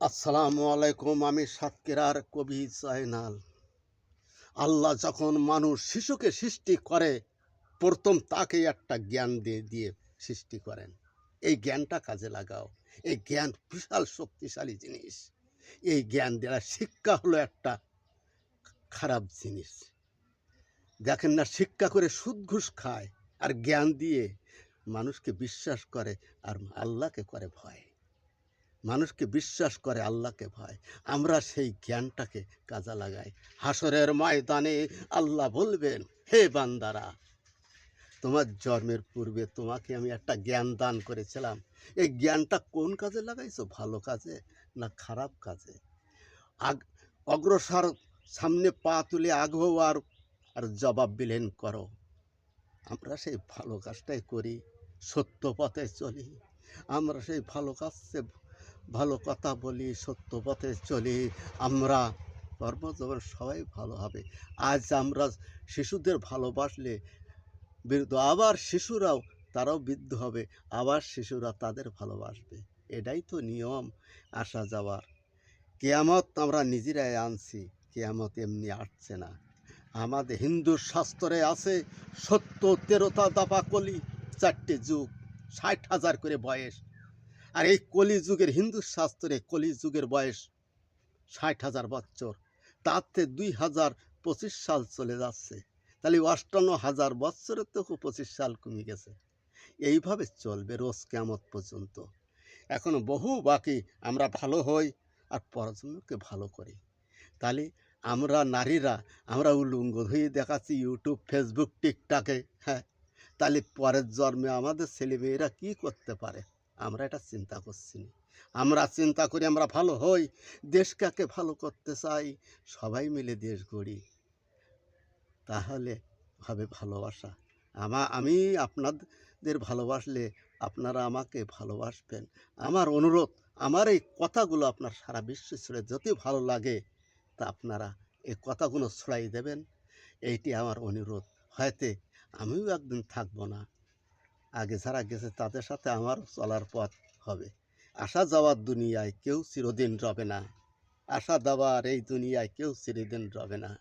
আসসালামু আলাইকুম, আমি সাতক্ষীরার কবি জাইনাল আল্লাহ যখন মানুষ শিশুকে সৃষ্টি করে, প্রথম তাকে একটা জ্ঞান দিয়ে দিয়ে সৃষ্টি করেন। এই জ্ঞানটা কাজে লাগাও। এই জ্ঞান বিশাল শক্তিশালী জিনিস। এই জ্ঞান দেওয়া শিক্ষা হলো একটা খারাপ জিনিস। দেখেন না, শিক্ষা করে সুদ ঘুষ খায়, আর জ্ঞান দিয়ে মানুষকে বিশ্বাস করে, আর আল্লাহকে করে ভয়। মানুষকে বিশ্বাস করে আল্লাহকে ভয়। আমরা সেই জ্ঞানটাকে কাজে লাগাই। হাসরের ময়দানে আল্লাহ বলবেন, হে বান্দারা, তোমার জন্মের পূর্বে তোমাকে আমি একটা জ্ঞান দান করেছিলাম। এই জ্ঞানটা কোন কাজে লাগাইছো? ভালো কাজে না খারাপ কাজে? আগ, অগ্রসর সামনে পা তুলে আগ্রহ আর আর জবাব বিলেন করো। আমরা সেই ভালো কাজটাই করি, সত্য পথে চলি। আমরা সেই ভালো কাজে ভালো কথা বলি, সত্য পথে চলি, আমরা কর্মজীবন সবাই ভালো হবে। আজ আমরা শিশুদের ভালোবাসলে বিরুদ্ধ আবার শিশুরাও তারাও বৃদ্ধ হবে, আবার শিশুরা তাদের ভালোবাসবে। এটাই তো নিয়ম আসা যাওয়ার। কেয়ামত আমরা নিজেরাই আনছি, কেয়ামত এমনি আসছে না। আমাদের হিন্দু শাস্ত্রে আছে, সত্য তেরোটা দাপা কলি, চারটে যুগ, ষাট হাজার করে বয়স। আর এই কলি যুগের হিন্দু শাস্ত্রে কলি যুগের বয়স ষাট হাজার বছর তাতে দুই হাজার পঁচিশ সাল চলে যাচ্ছে। তাহলে অষ্টান্ন হাজার বছরের তো পঁচিশ সাল কমে গেছে। এইভাবে চলবে রোজ কেমত পর্যন্ত। এখনও বহু বাকি আমরা ভালো হই আর পরজনকে ভালো করি। তাহলে আমরা নারীরা, আমরা উলুঙ্গ হয়ে দেখাচ্ছি ইউটিউব, ফেসবুক, টিকটকে হ্যাঁ? তাহলে পরের জন্মে আমাদের ছেলেমেয়েরা কী করতে পারে? আমরা এটা চিন্তা করছি না। আমরা চিন্তা করি আমরা ভালো হই দেশটাকে ভালো করতে চাই, সবাই মিলে দেশ গড়ি। তাহলে হবে ভালোবাসা। আমা, আমি আপনাদের ভালোবাসলে আপনারা আমাকে ভালোবাসবেন। আমার অনুরোধ, আমার এই কথাগুলো আপনার সারা বিশ্ব ছড়ে যদি ভালো লাগে তা আপনারা এই কথাগুলো ছড়াই দেবেন। এইটি আমার অনুরোধ। হয়তো আমিও একদিন থাকব না। আগে যারা গেছে তাদের সাথে আমার চলার পথ হবে। আসা যাওয়ার দুনিয়ায় কেউ চিরদিন রবে না। আসা যাওয়ার এই দুনিয়ায় কেউ চিরদিন রবে না।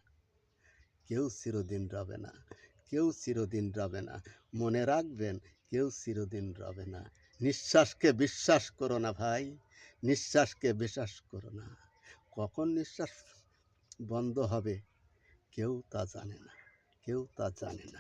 কেউ চিরদিন রবে না। কেউ চিরদিন রবে না। মনে রাখবেন, কেউ চিরদিন রবে না। নিঃশ্বাসকে বিশ্বাস করো না ভাই। নিঃশ্বাসকে বিশ্বাস করো না। কখন নিঃশ্বাস বন্ধ হবে? কেউ তা জানে না। কেউ তা জানে না।